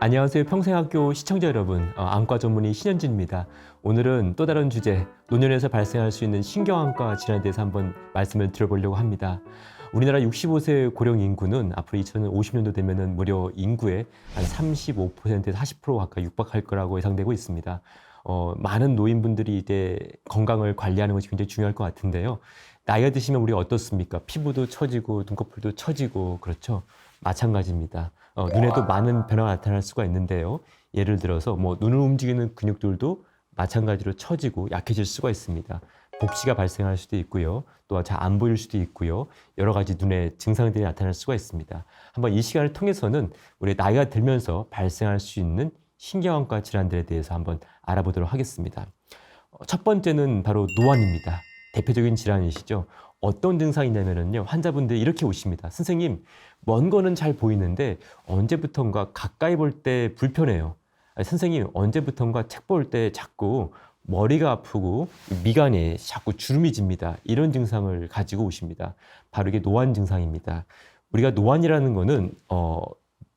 안녕하세요. 평생학교 시청자 여러분. 어, 안과 전문의 신현진입니다. 오늘은 또 다른 주제, 노년에서 발생할 수 있는 신경안과 질환에 대해서 한번 말씀을 드려보려고 합니다. 우리나라 65세 고령 인구는 앞으로 2050년도 되면은 무려 인구의 한 35%에서 40% 가까이 육박할 거라고 예상되고 있습니다. 어, 많은 노인분들이 이제 건강을 관리하는 것이 굉장히 중요할 것 같은데요. 나이가 드시면 우리 어떻습니까? 피부도 처지고 눈꺼풀도 처지고 그렇죠. 마찬가지입니다. 어, 눈에도 많은 변화가 나타날 수가 있는데요. 예를 들어서 뭐 눈을 움직이는 근육들도 마찬가지로 처지고 약해질 수가 있습니다. 복시가 발생할 수도 있고요. 또한 잘안 보일 수도 있고요. 여러 가지 눈의 증상들이 나타날 수가 있습니다. 한번 이 시간을 통해서는 우리 나이가 들면서 발생할 수 있는 신경안과 질환들에 대해서 한번 알아보도록 하겠습니다. 어, 첫 번째는 바로 노안입니다. 대표적인 질환이시죠. 어떤 증상이냐면요. 환자분들이 이렇게 오십니다. 선생님, 먼 거는 잘 보이는데 언제부턴가 가까이 볼 때 불편해요. 아니, 선생님, 언제부턴가 책 볼 때 자꾸 머리가 아프고 미간에 자꾸 주름이 집니다. 이런 증상을 가지고 오십니다. 바로 이게 노안 증상입니다. 우리가 노안이라는 거는 어,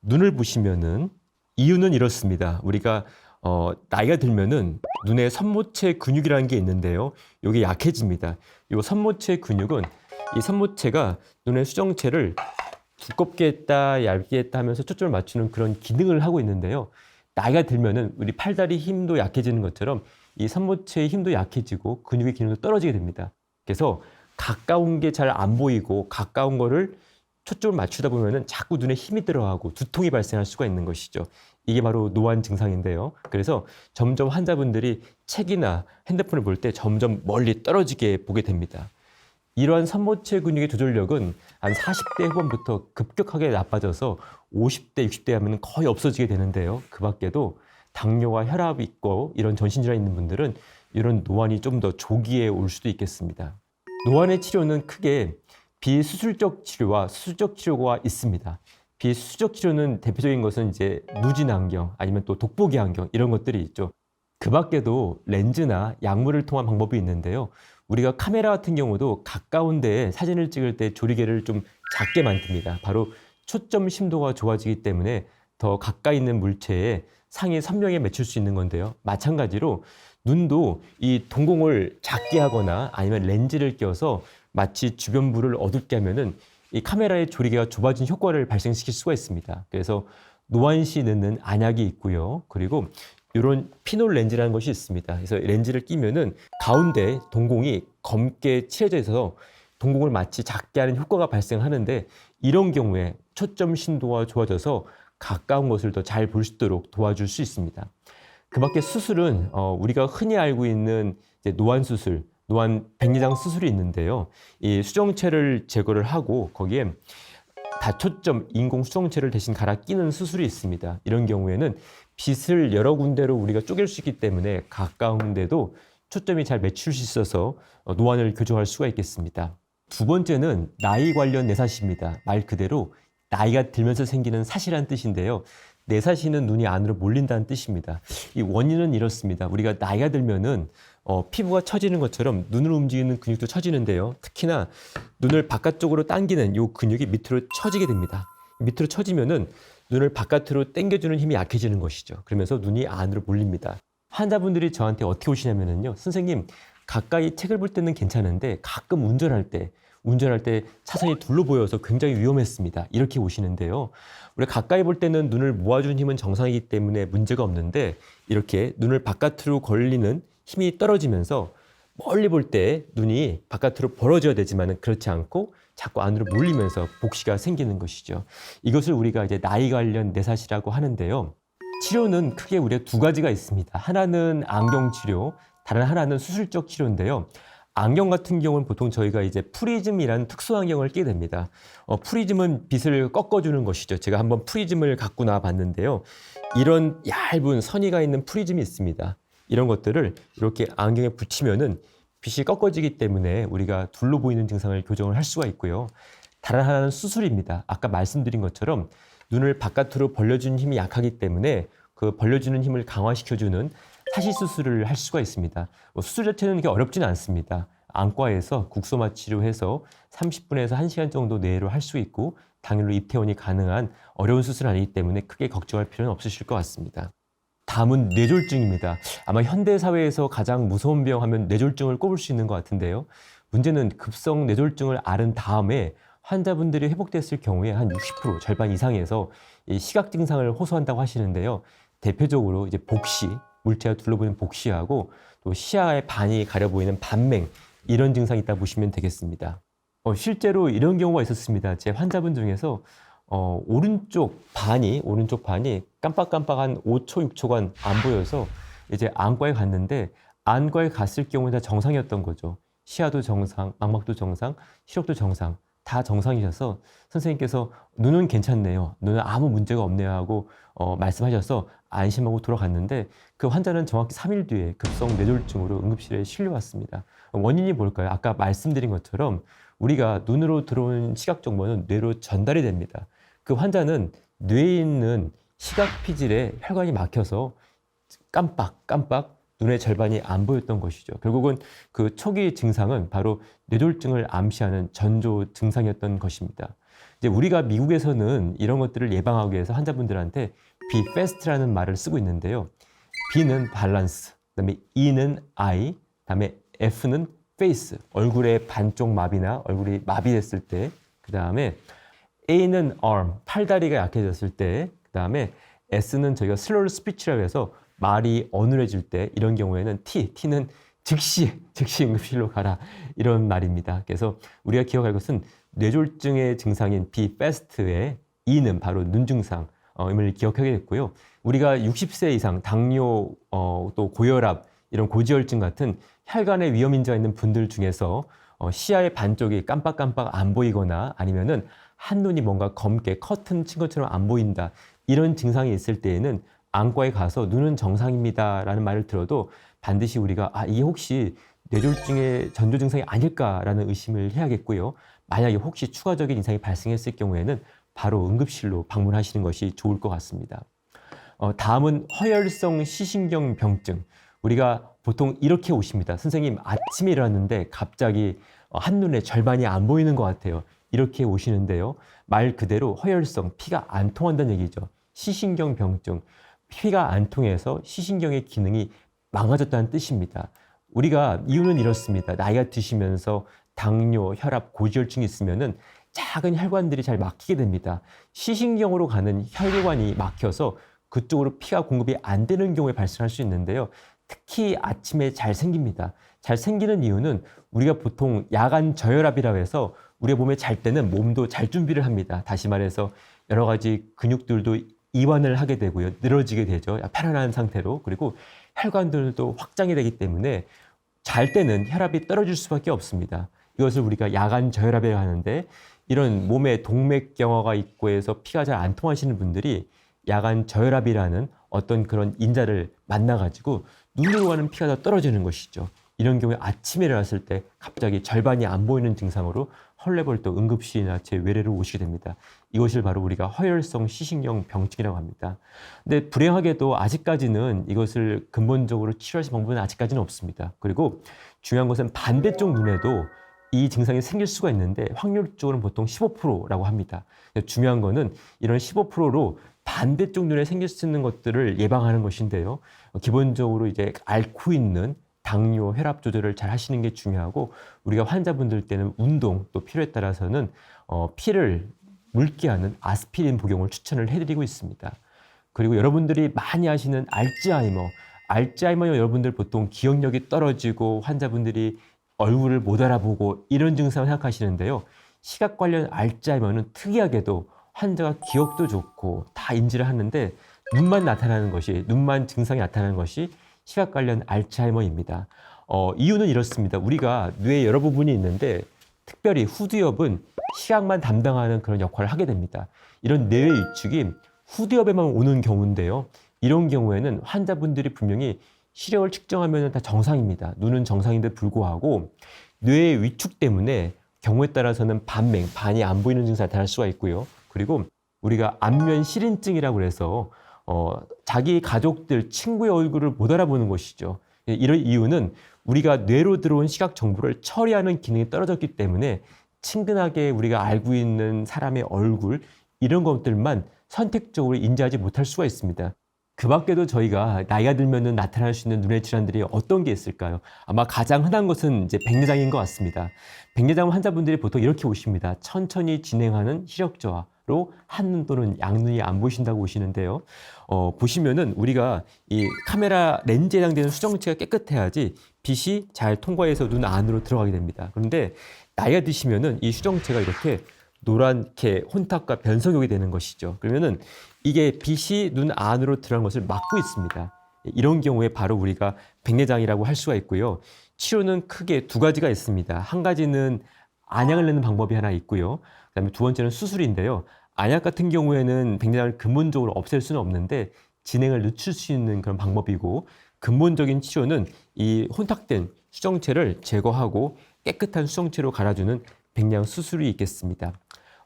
눈을 보시면은 이유는 이렇습니다. 우리가 어, 나이가 들면은 눈에 선모체 근육이라는 게 있는데요. 이게 약해집니다. 이 선모체 근육은 이 선모체가 눈의 수정체를 두껍게 했다, 얇게 했다 하면서 초점을 맞추는 그런 기능을 하고 있는데요. 나이가 들면은 우리 팔다리 힘도 약해지는 것처럼 이 선모체의 힘도 약해지고 근육의 기능도 떨어지게 됩니다. 그래서 가까운 게 잘 안 보이고 가까운 거를 초점을 맞추다 보면은 자꾸 눈에 힘이 들어가고 두통이 발생할 수가 있는 것이죠. 이게 바로 노안 증상인데요. 그래서 점점 환자분들이 책이나 핸드폰을 볼 때 점점 멀리 떨어지게 보게 됩니다. 이러한 선모체 근육의 조절력은 한 40대 후반부터 급격하게 나빠져서 50대, 60대 하면 거의 없어지게 되는데요. 그 밖에도 당뇨와 혈압이 있고 이런 전신질환 있는 분들은 이런 노안이 좀 더 조기에 올 수도 있겠습니다. 노안의 치료는 크게 비수술적 치료와 수술적 치료가 있습니다. 비수술적 치료는 대표적인 것은 이제 무진 안경 아니면 또 돋보기 안경 이런 것들이 있죠. 그 밖에도 렌즈나 약물을 통한 방법이 있는데요. 우리가 카메라 같은 경우도 가까운 데에 사진을 찍을 때 조리개를 좀 작게 만듭니다. 바로 초점 심도가 좋아지기 때문에 더 가까이 있는 물체에 상이 선명에 맺힐 수 있는 건데요. 마찬가지로 눈도 이 동공을 작게 하거나 아니면 렌즈를 껴서 마치 주변부를 어둡게 하면은 이 카메라의 조리개가 좁아진 효과를 발생시킬 수가 있습니다. 그래서 노안시 넣는 안약이 있고요. 그리고 이런 피놀 렌즈라는 것이 있습니다. 그래서 렌즈를 끼면은 가운데 동공이 검게 칠해져 있어서 동공을 마치 작게 하는 효과가 발생하는데 이런 경우에 초점 신도가 좋아져서 가까운 것을 더 잘 볼 수 있도록 도와줄 수 있습니다. 그 밖에 수술은 어, 우리가 흔히 알고 있는 노안 수술, 노안 백내장 수술이 있는데요. 이 수정체를 제거를 하고 거기에 다초점 인공 수정체를 대신 갈아 끼는 수술이 있습니다. 이런 경우에는 빛을 여러 군데로 우리가 쪼갤 수 있기 때문에 가까운 데도 초점이 잘 맞출 수 있어서 어, 노안을 교정할 수가 있겠습니다. 두 번째는 나이 관련 내사시입니다. 말 그대로 나이가 들면서 생기는 사시란 뜻인데요. 내사시는 눈이 안으로 몰린다는 뜻입니다. 이 원인은 이렇습니다. 우리가 나이가 들면은 어, 피부가 처지는 것처럼 눈을 움직이는 근육도 처지는데요. 특히나 눈을 바깥쪽으로 당기는 이 근육이 밑으로 처지게 됩니다. 밑으로 처지면은 눈을 바깥으로 당겨주는 힘이 약해지는 것이죠. 그러면서 눈이 안으로 몰립니다. 환자분들이 저한테 어떻게 오시냐면은요. 선생님, 가까이 책을 볼 때는 괜찮은데 가끔 운전할 때 운전할 때 차선이 둘로 보여서 굉장히 위험했습니다. 이렇게 오시는데요. 우리 가까이 볼 때는 눈을 모아주는 힘은 정상이기 때문에 문제가 없는데 이렇게 눈을 바깥으로 걸리는 힘이 떨어지면서 멀리 볼 때 눈이 바깥으로 벌어져야 되지만 그렇지 않고 자꾸 안으로 몰리면서 복시가 생기는 것이죠. 이것을 우리가 이제 나이 관련 내사시라고 하는데요. 치료는 크게 우리가 두 가지가 있습니다. 하나는 안경 치료, 다른 하나는 수술적 치료인데요. 안경 같은 경우는 보통 저희가 이제 프리즘이라는 특수 안경을 끼게 됩니다. 어, 프리즘은 빛을 꺾어주는 것이죠. 제가 한번 프리즘을 갖고 나와 봤는데요. 이런 얇은 선이가 있는 프리즘이 있습니다. 이런 것들을 이렇게 안경에 붙이면은 빛이 꺾어지기 때문에 우리가 둘로 보이는 증상을 교정을 할 수가 있고요. 다른 하나는 수술입니다. 아까 말씀드린 것처럼 눈을 바깥으로 벌려주는 힘이 약하기 때문에 그 벌려주는 힘을 강화시켜주는 사시 수술을 할 수가 있습니다. 뭐 수술 자체는 이게 어렵지는 않습니다. 안과에서 국소마 치료해서 30분에서 1시간 정도 내로 할 수 있고 당일로 입퇴원이 가능한 어려운 수술은 아니기 때문에 크게 걱정할 필요는 없으실 것 같습니다. 다음은 뇌졸중입니다. 아마 현대 사회에서 가장 무서운 병 하면 뇌졸중을 꼽을 수 있는 것 같은데요. 문제는 급성 뇌졸중을 앓은 다음에 환자분들이 회복됐을 경우에 한 60% 절반 이상에서 이 시각 증상을 호소한다고 하시는데요. 대표적으로 이제 복시, 물체가 둘러보이는 복시하고 또 시야의 반이 가려 보이는 반맹 이런 증상이 있다 보시면 되겠습니다. 어, 실제로 이런 경우가 있었습니다. 제 환자분 중에서 어, 오른쪽 반이 오른쪽 반이 깜빡깜빡한 5초 6초간 안 보여서 이제 안과에 갔는데 안과에 갔을 경우에 다 정상이었던 거죠. 시야도 정상, 망막도 정상, 시력도 정상 다 정상이셔서 선생님께서 눈은 괜찮네요. 눈은 아무 문제가 없네요 하고 어, 말씀하셔서 안심하고 돌아갔는데 그 환자는 정확히 3일 뒤에 급성 뇌졸중으로 응급실에 실려왔습니다. 원인이 뭘까요? 아까 말씀드린 것처럼 우리가 눈으로 들어오는 시각 정보는 뇌로 전달이 됩니다. 그 환자는 뇌에 있는 시각 피질에 혈관이 막혀서 깜빡 깜빡 눈의 절반이 안 보였던 것이죠. 결국은 그 초기 증상은 바로 뇌졸중을 암시하는 전조 증상이었던 것입니다. 이제 우리가 미국에서는 이런 것들을 예방하기 위해서 환자분들한테 be fast라는 말을 쓰고 있는데요. B는 밸런스, 그다음에 E는 eye, 그다음에 F는 face, 얼굴의 반쪽 마비나 얼굴이 마비됐을 때, 그다음에 A는 arm, 팔다리가 약해졌을 때, 그 다음에 S는 저희가 슬로우 스피치라고 해서 말이 어눌해질 때 이런 경우에는 T, T는 즉시 즉시 응급실로 가라 이런 말입니다. 그래서 우리가 기억할 것은 뇌졸중의 증상인 be fast의 E는 바로 눈 증상. 임을 기억하겠고요. 우리가 60세 이상 당뇨 어, 또 고혈압 이런 고지혈증 같은 혈관에 위험 인자가 있는 분들 중에서 어, 시야의 반쪽이 깜빡깜빡 안 보이거나 아니면은 한눈이 뭔가 검게 커튼 친 것처럼 안 보인다 이런 증상이 있을 때에는 안과에 가서 눈은 정상입니다 라는 말을 들어도 반드시 우리가 아 이게 혹시 뇌졸중의 전조 증상이 아닐까라는 의심을 해야겠고요. 만약에 혹시 추가적인 이상이 발생했을 경우에는 바로 응급실로 방문하시는 것이 좋을 것 같습니다. 어, 다음은 허혈성 시신경 병증. 우리가 보통 이렇게 오십니다. 선생님, 아침에 일어났는데 갑자기 어, 한눈에 절반이 안 보이는 것 같아요. 이렇게 오시는데요. 말 그대로 허혈성, 피가 안 통한다는 얘기죠. 시신경 병증. 피가 안 통해서 시신경의 기능이 망가졌다는 뜻입니다. 우리가 이유는 이렇습니다. 나이가 드시면서 당뇨, 혈압, 고지혈증이 있으면은 작은 혈관들이 잘 막히게 됩니다. 시신경으로 가는 혈관이 막혀서 그쪽으로 피가 공급이 안 되는 경우에 발생할 수 있는데요. 특히 아침에 잘 생깁니다. 잘 생기는 이유는 우리가 보통 야간 저혈압이라고 해서 우리가 몸에 잘 때는 몸도 잘 준비를 합니다. 다시 말해서 여러 가지 근육들도 이완을 하게 되고요. 늘어지게 되죠. 편안한 상태로. 그리고 혈관들도 확장이 되기 때문에 잘 때는 혈압이 떨어질 수밖에 없습니다. 이것을 우리가 야간 저혈압이라고 하는데 이런 몸에 동맥경화가 있고 해서 피가 잘 안 통하시는 분들이 야간 저혈압이라는 어떤 그런 인자를 만나가지고 눈으로 가는 피가 더 떨어지는 것이죠. 이런 경우에 아침에 일어났을 때 갑자기 절반이 안 보이는 증상으로 헐레벌떡 응급실이나 제 외래로 오시게 됩니다. 이것을 바로 우리가 허혈성 시신경 병증이라고 합니다. 근데 불행하게도 아직까지는 이것을 근본적으로 치료할 방법은 아직까지는 없습니다. 그리고 중요한 것은 반대쪽 눈에도 이 증상이 생길 수가 있는데 확률적으로는 보통 15%라고 합니다. 중요한 거는 이런 15%로 반대쪽 눈에 생길 수 있는 것들을 예방하는 것인데요. 기본적으로 이제 앓고 있는 당뇨, 혈압 조절을 잘 하시는 게 중요하고 우리가 환자분들 때는 운동 또 필요에 따라서는 어, 피를 묽게 하는 아스피린 복용을 추천을 해드리고 있습니다. 그리고 여러분들이 많이 하시는 알츠하이머, 알츠하이머 여러분들 보통 기억력이 떨어지고 환자분들이 얼굴을 못 알아보고 이런 증상을 생각하시는데요. 시각 관련 알츠하이머는 특이하게도 환자가 기억도 좋고 다 인지를 하는데 눈만 나타나는 것이 눈만 증상이 나타나는 것이 시각 관련 알츠하이머입니다. 어, 이유는 이렇습니다. 우리가 뇌 여러 부분이 있는데 특별히 후두엽은 시각만 담당하는 그런 역할을 하게 됩니다. 이런 뇌의 위축이 후두엽에만 오는 경우인데요. 이런 경우에는 환자분들이 분명히 시력을 측정하면 다 정상입니다. 눈은 정상인데 불구하고 뇌의 위축 때문에 경우에 따라서는 반맹, 반이 안 보이는 증상이 나타날 수가 있고요. 그리고 우리가 안면 실인증이라고 해서 어, 자기 가족들, 친구의 얼굴을 못 알아보는 것이죠. 예, 이런 이유는 우리가 뇌로 들어온 시각 정보를 처리하는 기능이 떨어졌기 때문에 친근하게 우리가 알고 있는 사람의 얼굴 이런 것들만 선택적으로 인지하지 못할 수가 있습니다. 그 밖에도 저희가 나이가 들면은 나타날 수 있는 눈의 질환들이 어떤 게 있을까요? 아마 가장 흔한 것은 이제 백내장인 것 같습니다. 백내장 환자분들이 보통 이렇게 오십니다. 천천히 진행하는 시력 저하 로 한눈 또는 양눈이 안 보신다고 오시는데요. 어, 보시면은 우리가 이 카메라 렌즈에 해당되는 수정체가 깨끗해야지 빛이 잘 통과해서 눈 안으로 들어가게 됩니다. 그런데 나이가 드시면은 이 수정체가 이렇게 노랗게 혼탁과 변성이 오게 되는 것이죠. 그러면은 이게 빛이 눈 안으로 들어가는 것을 막고 있습니다. 이런 경우에 바로 우리가 백내장이라고 할 수가 있고요. 치료는 크게 두 가지가 있습니다. 한 가지는 안약을 내는 방법이 하나 있고요. 그다음에 두 번째는 수술인데요. 안약 같은 경우에는 백내장을 근본적으로 없앨 수는 없는데 진행을 늦출 수 있는 그런 방법이고 근본적인 치료는 이 혼탁된 수정체를 제거하고 깨끗한 수정체로 갈아주는 백내장 수술이 있겠습니다.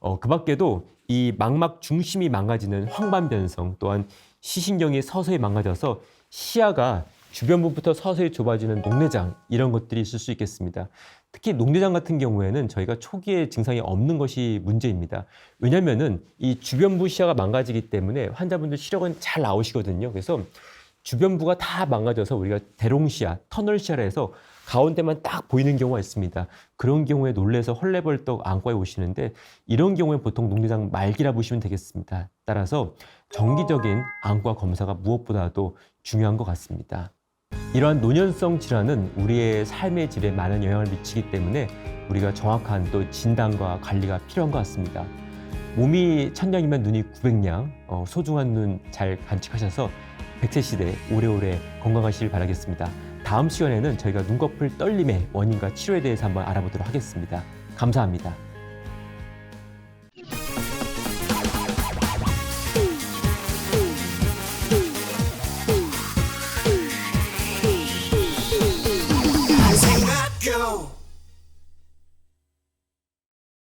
어, 그 밖에도 이 망막 중심이 망가지는 황반변성 또한 시신경이 서서히 망가져서 시야가 주변부부터 서서히 좁아지는 녹내장 이런 것들이 있을 수 있겠습니다. 특히 녹내장 같은 경우에는 저희가 초기에 증상이 없는 것이 문제입니다. 왜냐면은 이 주변부 시야가 망가지기 때문에 환자분들 시력은 잘 나오시거든요. 그래서 주변부가 다 망가져서 우리가 대롱시야, 터널시야라 해서 가운데만 딱 보이는 경우가 있습니다. 그런 경우에 놀래서 헐레벌떡 안과에 오시는데 이런 경우에 보통 녹내장 말기라 보시면 되겠습니다. 따라서 정기적인 안과 검사가 무엇보다도 중요한 것 같습니다. 이러한 노년성 질환은 우리의 삶의 질에 많은 영향을 미치기 때문에 우리가 정확한 또 진단과 관리가 필요한 것 같습니다. 몸이 천냥이면 눈이 900냥, 어, 소중한 눈 잘 간직하셔서 100세 시대 오래오래 건강하시길 바라겠습니다. 다음 시간에는 저희가 눈꺼풀 떨림의 원인과 치료에 대해서 한번 알아보도록 하겠습니다. 감사합니다.